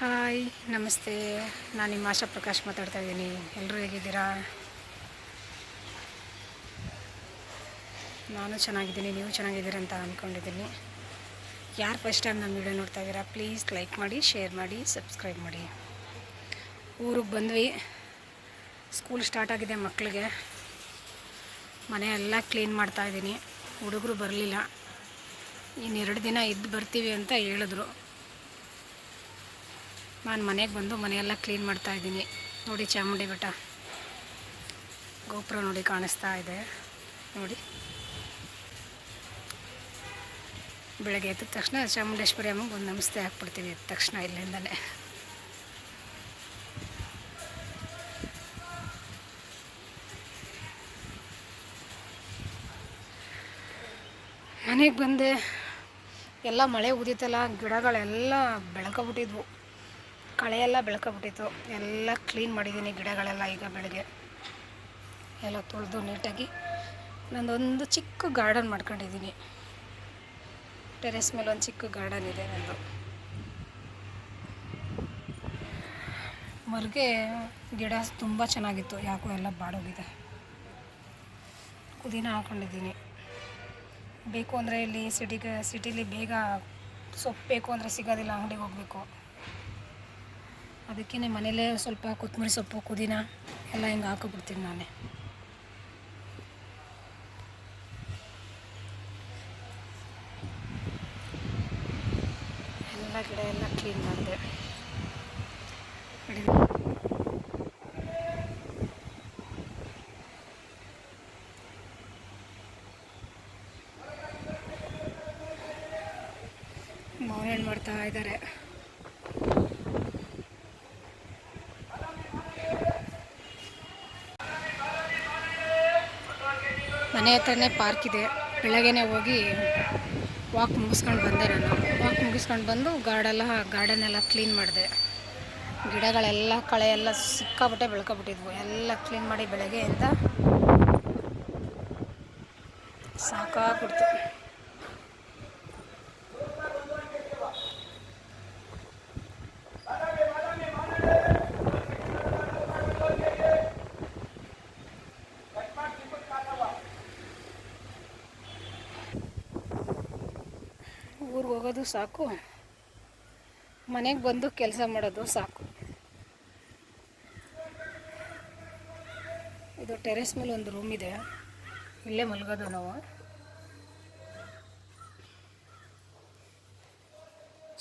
Hi, ನಮಸ್ತೆ. ನಾನು ನಿಮ್ಮ ಆಶಾ ಪ್ರಕಾಶ್ ಮಾತಾಡ್ತಾ ಇದ್ದೀನಿ. ಎಲ್ಲರೂ ಹೇಗಿದ್ದೀರಾ? ನಾನು ಚೆನ್ನಾಗಿದ್ದೀನಿ, ನೀವು ಚೆನ್ನಾಗಿದ್ದೀರಾ ಅಂತ ಅಂದ್ಕೊಂಡಿದ್ದೀನಿ ಯಾರು ಫಸ್ಟ್ ಟೈಮ್ ನಮ್ಮ ವಿಡಿಯೋ ನೋಡ್ತಾ ಇದ್ದೀರಾ? ಪ್ಲೀಸ್ ಲೈಕ್ ಮಾಡಿ ಶೇರ್ ಮಾಡಿ ಸಬ್ಸ್ಕ್ರೈಬ್ ಮಾಡಿ. ಊರಿಗೆ ಬಂದ್ವಿ. ಸ್ಕೂಲ್ ಸ್ಟಾರ್ಟ್ ಆಗಿದೆ ಮಕ್ಕಳಿಗೆ ಮನೆ ಎಲ್ಲ ಕ್ಲೀನ್ ಮಾಡ್ತಾ ಇದ್ದೀನಿ. ಹುಡುಗರು ಬರಲಿಲ್ಲ. ಇನ್ನೆರಡು ದಿನ ಇದ್ದು ಬರ್ತೀವಿ ಅಂತ ಹೇಳಿದ್ರು. ನಾನು ಮನೆಗೆ ಬಂದು ಮನೆಯೆಲ್ಲ ಕ್ಲೀನ್ ಮಾಡ್ತಾ ಇದ್ದೀನಿ. ನೋಡಿ ಚಾಮುಂಡಿ ಬೆಟ್ಟ. ಗೋಪುರ ನೋಡಿ ಕಾಣಿಸ್ತಾ ಇದೆ. ನೋಡಿ. ಬೆಳಗ್ಗೆ ಎದ್ದ ತಕ್ಷಣ ಚಾಮುಂಡೇಶ್ವರಿ ಅಮ್ಮಗೆ ಒಂದು ನಮಸ್ತೆ ಹಾಕ್ಬಿಡ್ತೀವಿ ಎದ್ದ ತಕ್ಷಣ ಇಲ್ಲಿಂದಲೇ ಮನೆಗೆ ಬಂದೆ. ಎಲ್ಲ ಮಳೆ ಉದಿತಲ್ಲ ಗಿಡಗಳೆಲ್ಲ ಬೆಳ್ಕೊಬಿಟ್ಟಿದ್ವು ಕಳೆಯೆಲ್ಲ ಬೆಳ್ಕೊಬಿಟ್ಟಿತ್ತು. ಎಲ್ಲ ಕ್ಲೀನ್ ಮಾಡಿದ್ದೀನಿ ಗಿಡಗಳೆಲ್ಲ ಈಗ ಬೆಳಗ್ಗೆ. ಎಲ್ಲ ತೊಳೆದು ನೀಟಾಗಿ ನಂದೊಂದು ಚಿಕ್ಕ ಗಾರ್ಡನ್ ಮಾಡ್ಕೊಂಡಿದ್ದೀನಿ ಟೆರೆಸ್ ಮೇಲೆ ಒಂದು ಚಿಕ್ಕ ಗಾರ್ಡನ್ ಇದೆ ನಂದು. ಮರ್ಗೆ ಗಿಡ ತುಂಬ ಚೆನ್ನಾಗಿತ್ತು. ಯಾಕೋ ಎಲ್ಲ ಬಾಡೋಗಿದೆ. ಪುದೀನ ಹಾಕೊಂಡಿದ್ದೀನಿ ಬೇಕು ಅಂದರೆ ಇಲ್ಲಿ ಸಿಟಿಗೆ ಸಿಟಿಲಿ ಬೇಗ ಸೊಪ್ಪು ಬೇಕು ಅಂದರೆ ಸಿಗೋದಿಲ್ಲ ಅಂಗಡಿಗೆ ಹೋಗಬೇಕು. ಅದಕ್ಕೇ ಮನೇಲೇ ಸ್ವಲ್ಪ ಕೊತ್ತಂಬರಿ ಸೊಪ್ಪು, ಪುದೀನ ಎಲ್ಲ ಹಿಂಗೆ ಹಾಕಿಬಿಡ್ತೀನಿ ನಾನೇ. ಎಲ್ಲ ಗಿಡ ಎಲ್ಲ ಕ್ಲೀನ್ ಮಾಡಿದೆ. ಮಾವಿನ ಮಾಡ್ತಾ ಇದ್ದಾರೆ ಮನೆ ಹತ್ರನೇ ಪಾರ್ಕ್ ಇದೆ. ಬೆಳಗ್ಗೆನೇ ಹೋಗಿ ವಾಕ್ ಮುಗಿಸ್ಕೊಂಡು ಬಂದೆ ನಾನು. ವಾಕ್ ಮುಗಿಸ್ಕೊಂಡು ಬಂದು ಗಾರ್ಡೆಲ್ಲ ಗಾರ್ಡನ್ ಎಲ್ಲ ಕ್ಲೀನ್ ಮಾಡಿದೆ. ಗಿಡಗಳೆಲ್ಲ, ಕಳೆ ಎಲ್ಲ ಸಿಕ್ಕಾಪಟ್ಟೆ ಬೆಳ್ಕೊಬಿಟ್ಟಿದ್ವು. ಎಲ್ಲ ಕ್ಲೀನ್ ಮಾಡಿ ಬೆಳಗ್ಗೆಯಿಂದ ಸಾಕಾಗ್ಬಿಡ್ತು. ಹೋಗೋದು ಸಾಕು. ಮನೆಗೆ ಬಂದು ಕೆಲಸ ಮಾಡೋದು ಸಾಕು. ಇದು ಟೆರೆಸ್ ಮೇಲೆ ಒಂದು ರೂಮ್ ಇದೆ. ಇಲ್ಲೇ ಮಲಗೋದು ನಾವು.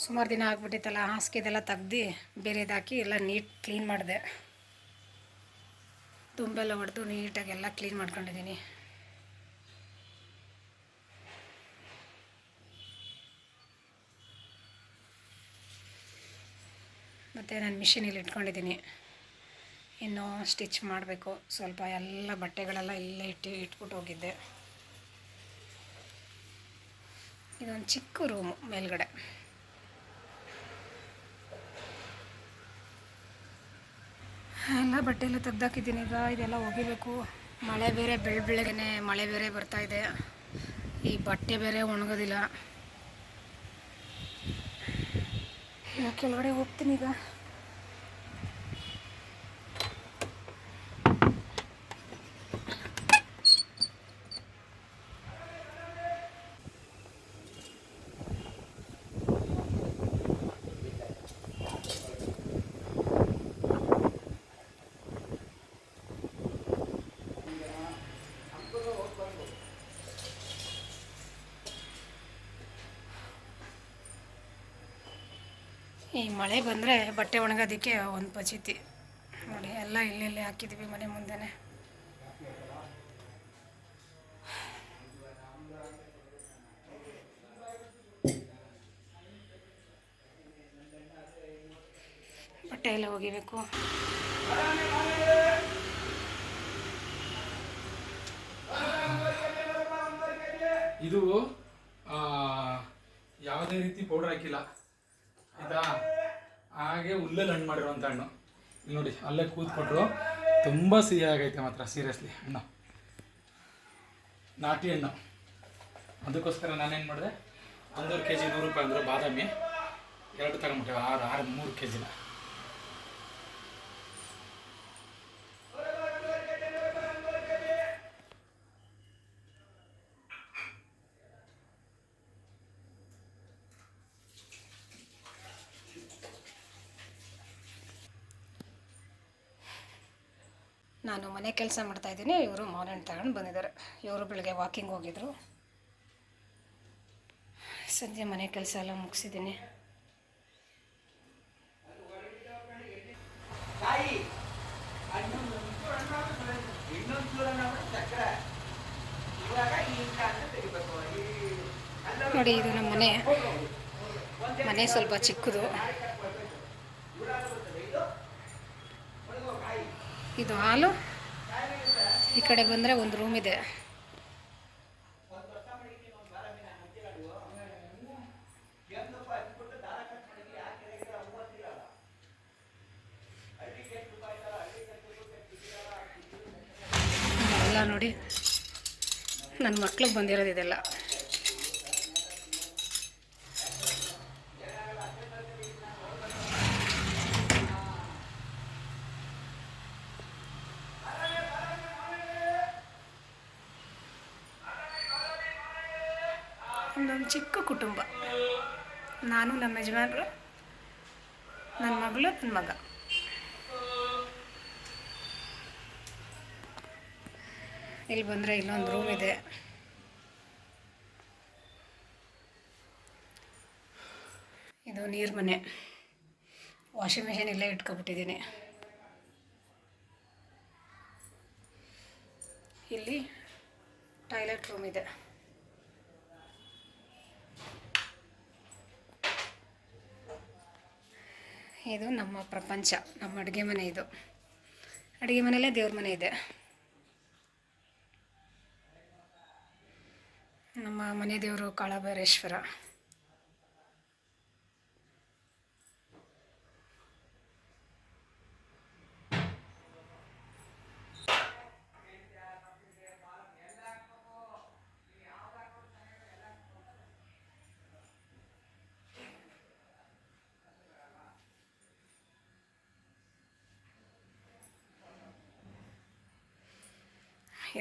ಸುಮಾರು ದಿನ ಆಗ್ಬಿಟ್ಟಿತ್ತಲ್ಲ ಹಾಸಿಗೆದೆಲ್ಲ ತೆಗ್ದು ಬೇರೆದಾಕಿ ಎಲ್ಲ ನೀಟ್ ಕ್ಲೀನ್ ಮಾಡಿದೆ. ತುಂಬೆಲ್ಲ ಹೊಡೆದು ನೀಟಾಗಿ ಎಲ್ಲ ಕ್ಲೀನ್ ಮಾಡ್ಕೊಂಡಿದ್ದೀನಿ. ಮತ್ತು ನಾನು ಮಿಷಿನಲ್ಲಿ ಇಟ್ಕೊಂಡಿದ್ದೀನಿ. ಇನ್ನು ಸ್ಟಿಚ್ ಮಾಡಬೇಕು. ಸ್ವಲ್ಪ ಎಲ್ಲ ಬಟ್ಟೆಗಳೆಲ್ಲ ಇಲ್ಲೇ ಇಟ್ಟು ಇಟ್ಬಿಟ್ಟು ಹೋಗಿದ್ದೆ. ಇದೊಂದು ಚಿಕ್ಕ ರೂಮು ಮೇಲ್ಗಡೆ. ಎಲ್ಲ ಬಟ್ಟೆ ಎಲ್ಲ ತೆಗ್ದಾಕಿದ್ದೀನಿ. ಈಗ ಇದೆಲ್ಲ ಒಗಿಬೇಕು. ಮಳೆ ಬೇರೆ, ಬೆಳ್ ಬೆಳಗ್ಗೆನೆ ಮಳೆ ಬೇರೆ ಬರ್ತಾ ಇದೆ. ಈ ಬಟ್ಟೆ ಬೇರೆ ಒಣಗೋದಿಲ್ಲ. ಕೆಳಗಡೆ ಹೋಗ್ತೀನಿ ಈಗ. ಈ ಮಳೆ ಬಂದರೆ ಬಟ್ಟೆ ಒಣಗೋದಕ್ಕೆ ಒಂದು ಪಚೀತಿ ನೋಡಿ, ಎಲ್ಲ ಇಲ್ಲೆಲ್ಲೇ ಹಾಕಿದ್ವಿ ಮನೆ ಮುಂದೆನೆ. ಬಟ್ಟೆ ಎಲ್ಲ ಒಗಿಬೇಕು. ಇದು ಯಾವುದೇ ರೀತಿ ಪೌಡರ್ ಹಾಕಿಲ್ಲ. ಆಯ್ತಾ ಹಾಗೆ ಹುಲ್ಲಲ್ಲಿ ಹಣ್ಣು ಮಾಡಿರುವಂಥ ಹಣ್ಣು. ಇಲ್ಲಿ ನೋಡಿ, ಅಲ್ಲೇ ಕೂತ್ಕೊಟ್ರು. ತುಂಬ ಸಿಹಿ ಆಗೈತೆ ಮಾತ್ರ ಸೀರಿಯಸ್ಲಿ ಹಣ್ಣು. ನಾಟಿ ಹಣ್ಣು. ಅದಕ್ಕೋಸ್ಕರ ನಾನೇನು ಮಾಡಿದೆ? ಒಂದೂರು ಕೆ ಜಿ ನೂರು ರೂಪಾಯಿ ಅಂದರೆ ಬಾದಾಮಿ. ಎರಡು ತಗೊಂಬಿಟ್ಟೆ ಆರು ಆರು, ಮೂರು ಕೆ ಜಿನ ನಾನು ಮನೆ ಕೆಲಸ ಮಾಡ್ತಾ ಇದ್ದೀನಿ. ಇವರು ಮಾರ್ನಿಂಗ್ ತಗೊಂಡು ಬಂದಿದ್ದಾರೆ. ಇವರು ಬೆಳಗ್ಗೆ ವಾಕಿಂಗ್ ಹೋಗಿದ್ರು. ಸಂಜೆ ಮನೆ ಕೆಲಸ ಎಲ್ಲ ಮುಗಿಸಿದ್ದೀನಿ. ನೋಡಿ ಇದು ನಮ್ಮ ಮನೆ ಮನೆ ಸ್ವಲ್ಪ ಚಿಕ್ಕದು. ಇದು ಹಾಲು. ಈ ಕಡೆ ಬಂದರೆ ಒಂದು ರೂಮ್ ಇದೆ. ಎಲ್ಲ ನೋಡಿ. ನನ್ನ ಮಕ್ಳಿಗೆ ಬಂದಿರೋದು ಇದೆಲ್ಲ. ಚಿಕ್ಕ ಕುಟುಂಬ. ನಾನು ನಮ್ಮ ಯಜಮಾನರು ನನ್ನ ಮಗಳು ನನ್ನ ಮಗ. ಇಲ್ಲಿ ಬಂದರೆ ಇಲ್ಲೊಂದು ರೂಮ್ ಇದೆ. ಇದು ನೀರು ಮನೆ. ವಾಷಿಂಗ್ ಮೆಷಿನ್ ಇಲ್ಲೇ ಇಟ್ಕೊಬಿಟ್ಟಿದ್ದೀನಿ. ಇಲ್ಲಿ ಟಾಯ್ಲೆಟ್ ರೂಮ್ ಇದೆ. ಇದು ನಮ್ಮ ಪ್ರಪಂಚ, ನಮ್ಮ ಅಡುಗೆ ಮನೆ ಇದು. ಅಡುಗೆ ಮನೆಯಲ್ಲೇ ದೇವ್ರ ಮನೆ ಇದೆ. ನಮ್ಮ ಮನೆ ದೇವರು ಕಾಳಭೈರೇಶ್ವರ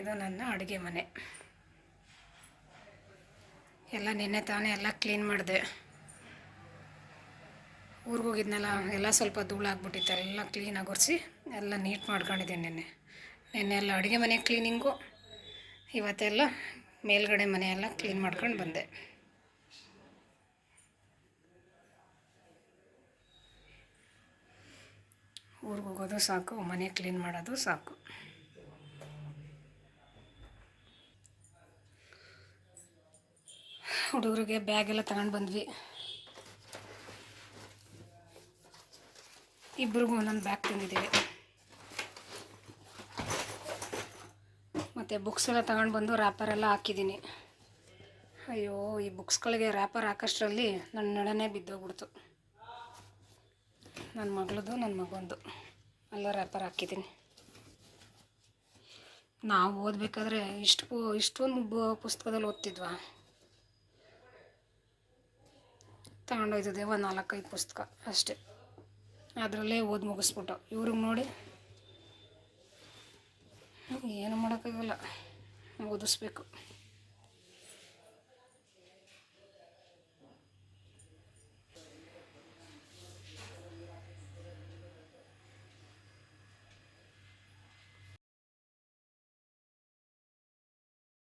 ಇದು ನನ್ನ ಅಡುಗೆ ಮನೆ. ಎಲ್ಲ ನಿನ್ನೆ ತಾನೇ ಎಲ್ಲ ಕ್ಲೀನ್ ಮಾಡಿದೆ. ಊರಿಗೆ ಹೋಗಿದ್ನಲ್ಲ, ಎಲ್ಲ ಸ್ವಲ್ಪ ಧೂಳಾಗ್ಬಿಟ್ಟಿತ್ತು ಎಲ್ಲ ಕ್ಲೀನಾಗಿ ಒರೆಸಿ ಎಲ್ಲ ನೀಟ್ ಮಾಡ್ಕೊಂಡಿದ್ದೀನಿ ನಿನ್ನೆ. ನಿನ್ನೆ ಎಲ್ಲ ಅಡುಗೆ ಮನೆ ಕ್ಲೀನಿಂಗು ಇವತ್ತೆಲ್ಲ ಮೇಲ್ಗಡೆ ಮನೆಯೆಲ್ಲ ಕ್ಲೀನ್ ಮಾಡ್ಕೊಂಡು ಬಂದೆ. ಊರಿಗೆ ಹೋಗೋದು ಸಾಕು, ಮನೆ ಕ್ಲೀನ್ ಮಾಡೋದು ಸಾಕು. ಹುಡುಗರಿಗೆ ಬ್ಯಾಗ್ ಎಲ್ಲ ತಗೊಂಡು ಬಂದ್ವಿ. ಇಬ್ರಿಗೂ ಒಂದೊಂದು ಬ್ಯಾಗ್ ತಂದಿದ್ದೀವಿ. ಮತ್ತು ಬುಕ್ಸ್ ಎಲ್ಲ ತಗೊಂಡು ಬಂದು ರ್ಯಾಪರ್ ಎಲ್ಲ ಹಾಕಿದ್ದೀನಿ. ಅಯ್ಯೋ, ಈ ಬುಕ್ಸ್ಗಳಿಗೆ ರ್ಯಾಪರ್ ಹಾಕೋಷ್ಟರಲ್ಲಿ ನನ್ನ ನಡನೆ ಬಿದ್ದೋಗ್ಬಿಡ್ತು. ನನ್ನ ಮಗಳದು ನನ್ನ ಮಗಂದು. ಎಲ್ಲ ರ್ಯಾಪರ್ ಹಾಕಿದ್ದೀನಿ. ನಾವು ಓದಬೇಕಾದ್ರೆ ಇಷ್ಟು, ಇಷ್ಟೊಂದು ಪುಸ್ತಕದಲ್ಲಿ ಓದ್ತಿದ್ವಾ? ತಗೊಂಡೋಯ್ತದೆ ಒಂದು ನಾಲ್ಕೈದು ಪುಸ್ತಕ ಅಷ್ಟೇ. ಅದರಲ್ಲೇ ಓದಿ ಮುಗಿಸ್ಬಿಟ್ಟು. ಇವ್ರಿಗೆ ನೋಡಿ ಏನು ಮಾಡೋಕ್ಕಾಗಲ್ಲ ಓದಿಸ್ಬೇಕು.